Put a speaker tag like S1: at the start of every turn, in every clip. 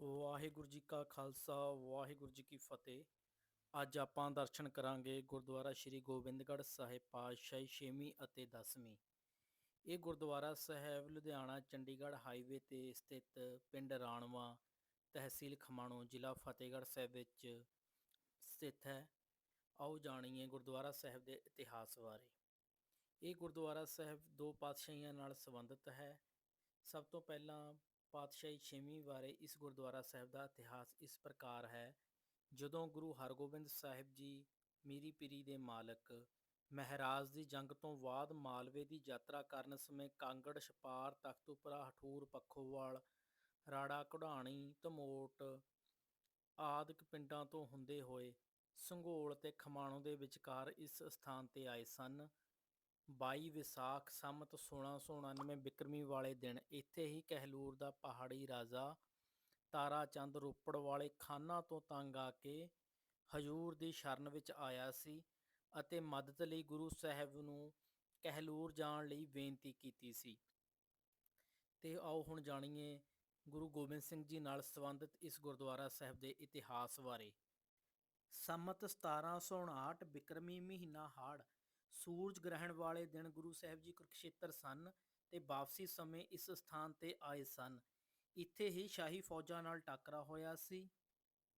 S1: ਵਾਹਿਗੁਰੂ ਜੀ ਕਾ ਖਾਲਸਾ, ਵਾਹਿਗੁਰੂ ਜੀ ਕੀ ਫਤਿਹ। ਅੱਜ ਆਪਾਂ ਦਰਸ਼ਨ ਕਰਾਂਗੇ ਗੁਰਦੁਆਰਾ ਸ੍ਰੀ ਗੋਬਿੰਦਗੜ੍ਹ ਸਾਹਿਬ ਪਾਤਸ਼ਾਹੀ 6ਵੀਂ ਅਤੇ 10ਵੀਂ ਇਹ ਗੁਰਦੁਆਰਾ ਸਾਹਿਬ ਲੁਧਿਆਣਾ, ਚੰਡੀਗੜ੍ਹ ਹਾਈਵੇ ਤੇ ਸਥਿਤ ਪਿੰਡ ਰਾਣਵਾ ਤਹਿਸੀਲ ਖਮਾਣੋ, ਜ਼ਿਲ੍ਹਾ ਫਤਿਹਗੜ੍ਹ ਸਾਹਿਬ ਵਿੱਚ ਸਥਿਤ ਹੈ। ਆਓ ਜਾਣੀਏ ਗੁਰਦੁਆਰਾ ਸਾਹਿਬ ਦੇ ਇਤਿਹਾਸ ਬਾਰੇ। ਇਹ ਗੁਰਦੁਆਰਾ ਸਾਹਿਬ ਦੋ ਪਾਤਸ਼ਾਹੀਆਂ ਨਾਲ ਸੰਬੰਧਿਤ ਹੈ। ਸਭ ਤੋਂ ਪਹਿਲਾਂ ਪਾਤਸ਼ਾਹੀ ਛੇਵੀਂ ਬਾਰੇ ਇਸ ਗੁਰਦੁਆਰਾ ਸਾਹਿਬ ਦਾ ਇਤਿਹਾਸ ਇਸ ਪ੍ਰਕਾਰ ਹੈ। ਜਦੋਂ ਗੁਰੂ ਹਰਗੋਬਿੰਦ ਸਾਹਿਬ ਜੀ ਮੀਰੀ ਪੀਰੀ ਦੇ ਮਾਲਕ ਮਹਾਰਾਜ ਦੀ ਜੰਗ ਤੋਂ ਬਾਅਦ ਮਾਲਵੇ ਦੀ ਯਾਤਰਾ ਕਰਨ ਸਮੇਂ ਕਾਂਗੜ ਛਪਾਰ ਤਖਤੂਪੁਰਾ ਹਠੂਰ ਪੱਖੋਵਾਲ, ਰਾੜਾ ਕਢਾਣੀ ਧਮੋਟ ਆਦਿਕ ਪਿੰਡਾਂ ਤੋਂ ਹੁੰਦੇ ਹੋਏ ਸੰਘੋਲ ਤੇ ਖਮਾਣੋਂ ਦੇ ਵਿਚਕਾਰ ਇਸ ਸਥਾਨ ਤੇ ਆਏ ਸਨ। 22 ਵਿਸਾਖ ਸੰਮਤ 1699 ਬਿਕਰਮੀ ਵਾਲੇ ਦਿਨ ਇੱਥੇ ਹੀ ਕਹਿਲੂਰ ਦਾ ਪਹਾੜੀ ਰਾਜਾ ਤਾਰਾ ਚੰਦ ਰੋਪੜ ਵਾਲੇ ਖਾਨਾ ਤੋਂ ਤੰਗ ਆ ਕੇ ਹਜੂਰ ਦੀ ਸ਼ਰਨ ਵਿੱਚ ਆਇਆ ਸੀ ਅਤੇ ਮਦਦ ਲਈ ਗੁਰੂ ਸਾਹਿਬ ਨੂੰ ਕਹਿਲੂਰ ਜਾਣ ਲਈ ਬੇਨਤੀ ਕੀਤੀ ਸੀ। ਤੇ ਆਓ ਹੁਣ ਜਾਣੀਏ ਗੁਰੂ ਗੋਬਿੰਦ ਸਿੰਘ ਜੀ ਨਾਲ ਸੰਬੰਧਿਤ ਇਸ ਗੁਰਦੁਆਰਾ ਸਾਹਿਬ ਦੇ ਇਤਿਹਾਸ ਬਾਰੇ। ਸੰਮਤ 1759 ਬਿਕਰਮੀ ਮਹੀਨਾ ਹਾੜ ਸੂਰਜ ਗ੍ਰਹਿਣ ਵਾਲੇ ਦਿਨ ਗੁਰੂ ਸਾਹਿਬ ਜੀ ਕੁਰਕਸ਼ੇਤਰ ਸਨ ਤੇ ਵਾਪਸੀ ਸਮੇਂ ਇਸ ਸਥਾਨ ਤੇ ਆਏ ਸਨ। ਇੱਥੇ ਹੀ ਸ਼ਾਹੀ ਫੌਜਾਂ ਨਾਲ ਟਾਕਰਾ ਹੋਇਆ ਸੀ।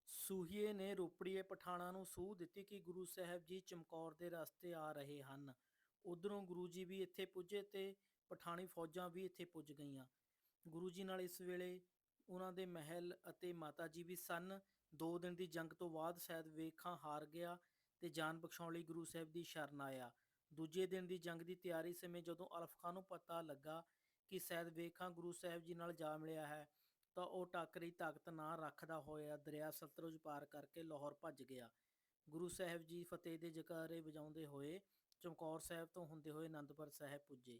S1: ਸੂਹੀਏ ਨੇ ਰੋਪੜੀਏ ਪਠਾਣਾ ਨੂੰ ਸੂਹ ਦਿੱਤੀ ਕਿ ਗੁਰੂ ਸਾਹਿਬ ਜੀ ਚਮਕੌਰ ਦੇ ਰਸਤੇ ਆ ਰਹੇ ਹਨ। ਉਧਰੋਂ ਗੁਰੂ ਜੀ ਵੀ ਇੱਥੇ ਪੁੱਜੇ ਤੇ ਪਠਾਣੀ ਫੌਜਾਂ ਵੀ ਇੱਥੇ ਪੁੱਜ ਗਈਆਂ। ਗੁਰੂ ਜੀ ਨਾਲ ਇਸ ਵੇਲੇ ਉਹਨਾਂ ਦੇ ਮਹਿਲ ਅਤੇ ਮਾਤਾ ਜੀ ਵੀ ਸਨ। ਦੋ ਦਿਨ ਦੀ ਜੰਗ ਤੋਂ ਬਾਅਦ ਸ਼ਾਇਦ ਵੇਖਾਂ ਹਾਰ ਗਿਆ ਤੇ ਜਾਨ ਬਖਸ਼ਾਉਣ ਲਈ ਗੁਰੂ ਸਾਹਿਬ ਦੀ ਸ਼ਰਨ ਆਇਆ। ਦੂਜੇ ਦਿਨ ਦੀ ਜੰਗ ਦੀ ਤਿਆਰੀ ਸਮੇਂ ਜਦੋਂ ਅਲਫ ਖਾਨ ਨੂੰ ਪਤਾ ਲੱਗਾ ਕਿ ਸ਼ਾਇਦ ਵੇਖਾਂ ਗੁਰੂ ਸਾਹਿਬ ਜੀ ਨਾਲ ਜਾ ਮਿਲਿਆ ਹੈ, ਤਾਂ ਉਹ ਟਾਕਰੀ ਤਾਕਤ ਨਾ ਰੱਖਦਾ ਹੋਇਆ ਦਰਿਆ ਸਤਲੁਜ ਪਾਰ ਕਰਕੇ ਲਾਹੌਰ ਭੱਜ ਗਿਆ। ਗੁਰੂ ਸਾਹਿਬ ਜੀ ਫਤਿਹ ਦੇ ਜਕਾਰੇ ਵਜਾਉਂਦੇ ਹੋਏ ਚਮਕੌਰ ਸਾਹਿਬ ਤੋਂ ਹੁੰਦੇ ਹੋਏ ਅਨੰਦਪੁਰ ਸਾਹਿਬ ਪੁੱਜੇ।